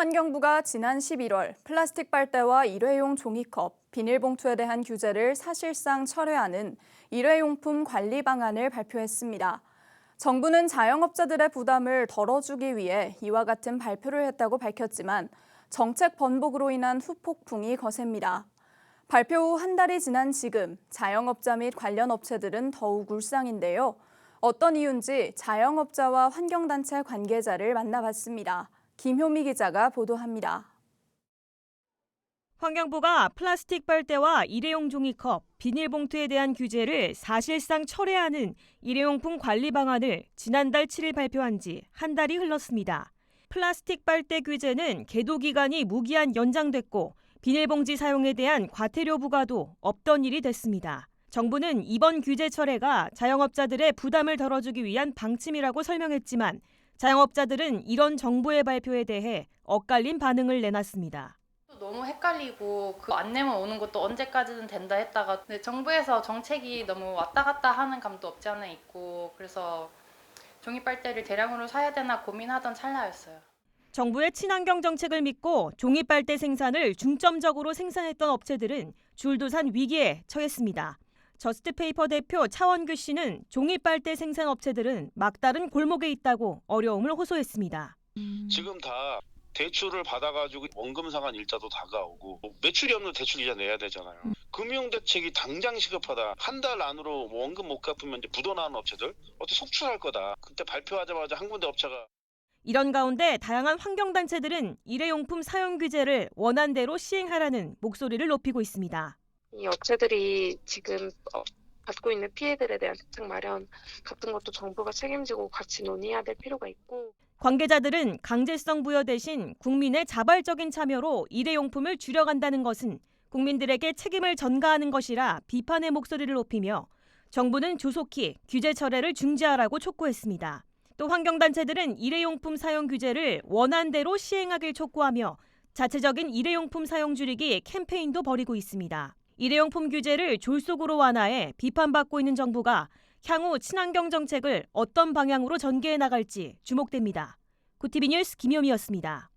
환경부가 지난 11월 플라스틱 빨대와 일회용 종이컵, 비닐봉투에 대한 규제를 사실상 철회하는 일회용품 관리 방안을 발표했습니다. 정부는 자영업자들의 부담을 덜어주기 위해 이와 같은 발표를 했다고 밝혔지만 정책 번복으로 인한 후폭풍이 거셉니다. 발표 후 한 달이 지난 지금 자영업자 및 관련 업체들은 더욱 울상인데요. 어떤 이유인지 자영업자와 환경단체 관계자를 만나봤습니다. 김효미 기자가 보도합니다. 환경부가 플라스틱 빨대와 일회용 종이컵, 비닐봉투에 대한 규제를 사실상 철회하는 일회용품 관리 방안을 지난달 7일 발표한 지 한 달이 흘렀습니다. 플라스틱 빨대 규제는 계도 기간이 무기한 연장됐고 비닐봉지 사용에 대한 과태료 부과도 없던 일이 됐습니다. 정부는 이번 규제 철회가 자영업자들의 부담을 덜어주기 위한 방침이라고 설명했지만 자영업자들은 이런 정부의 발표에 대해 엇갈린 반응을 내놨습니다. 너무 헷갈리고 그 안내만 오는 것도 언제까지든 된다 했다가 정부에서 정책이 너무 왔다 갔다 하는 감도 없지 않아 있고 그래서 종이 빨대를 대량으로 사야 되나 고민하던 찰나였어요. 정부의 친환경 정책을 믿고 종이 빨대 생산을 중점적으로 생산했던 업체들은 줄도산 위기에 처했습니다. 저스트페이퍼 대표 차원규 씨는 종이 빨대 생산 업체들은 막다른 골목에 있다고 어려움을 호소했습니다. 지금 다 대출을 받아가지고 원금 상환 일자도 다가오고 뭐 매출이 없는 대출 이자 내야 되잖아요. 금융 대책이 당장 시급하다. 한 달 안으로 뭐 원금 못 갚으면 이제 부도나는 업체들 어떻게 속출할 거다. 그때 발표하자마자 한 군데 업체가 이런 가운데 다양한 환경단체들은 일회용품 사용 규제를 원안대로 시행하라는 목소리를 높이고 있습니다. 이 업체들이 지금 어, 받고 있는 피해들에 대한 대책 마련 같은 것도 정부가 책임지고 같이 논의해야 될 필요가 있고 관계자들은 강제성 부여 대신 국민의 자발적인 참여로 일회용품을 줄여간다는 것은 국민들에게 책임을 전가하는 것이라 비판의 목소리를 높이며 정부는 조속히 규제 철회를 중지하라고 촉구했습니다. 또 환경단체들은 일회용품 사용 규제를 원안대로 시행하길 촉구하며 자체적인 일회용품 사용 줄이기 캠페인도 벌이고 있습니다. 일회용품 규제를 졸속으로 완화해 비판받고 있는 정부가 향후 친환경 정책을 어떤 방향으로 전개해 나갈지 주목됩니다. 구티비 뉴스 김효미였습니다.